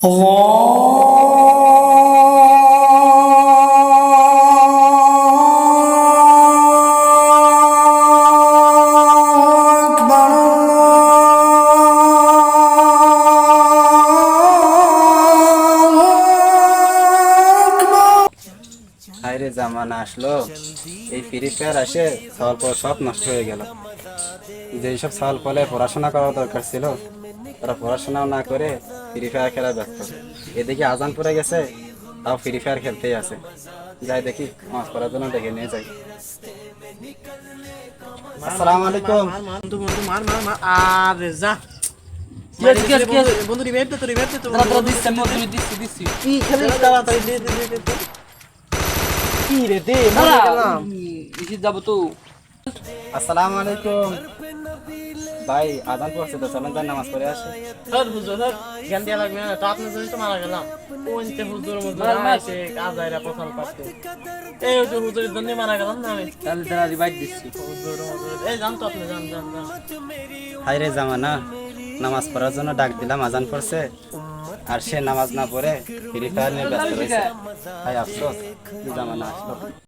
হায়রে জামানা আসলো। এই ফ্রি ফায়ার আসে পর সব নষ্ট হয়ে গেল। যে সব সওয়াল পলে পড়াশোনা করা দরকার ছিল, তারা পড়াশোনাও না করে ফ্রি ফায়ার খেলা ব্যস্ত এদিকে আজান পড়ে গেছে তাও ফ্রি ফায়ার খেলতেই আছে। যাই দেখি মাছ করার জন্য দেখে নিয়ে যাই। আসসালামু আলাইকুম। বন্ধু বন্ধু মার মার মার। আরে যা. বন্ধু রিভাইভ দে তো রিভাইভ দে তো। কি খেলিস তাড়াতাড়ি দে দে দে দে, দে। কি রে দে মরে যাব তো। আসসালামু আলাইকুম। ভাই আদান পড়ছে তো চলেন যান নামাজ পড়ে আসে ধর হুজুর ধর জ্ঞান দেয়া লাগবে না তো আপনার জন্য তো মারা গেলাম। ওইতে হুজুর মুজুর। আছে আজাইরা পছন্দ করতে এই যে হুজুরের জন্য মারা গেলাম না আমি? তাহলে দাঁড়া, revive দিচ্ছি। হুজুর হুজুর এই জান তো আপনি জান জান জান হায়রে জামানা নামাজ পড়ার জন্য ডাক দিলাম আজান পড়ছে আর সে নামাজ না পড়ে ফ্রি ফায়ার নিয়ে ব্যস্ত রয়েছে। তাই আফসোস জামানা আসলো।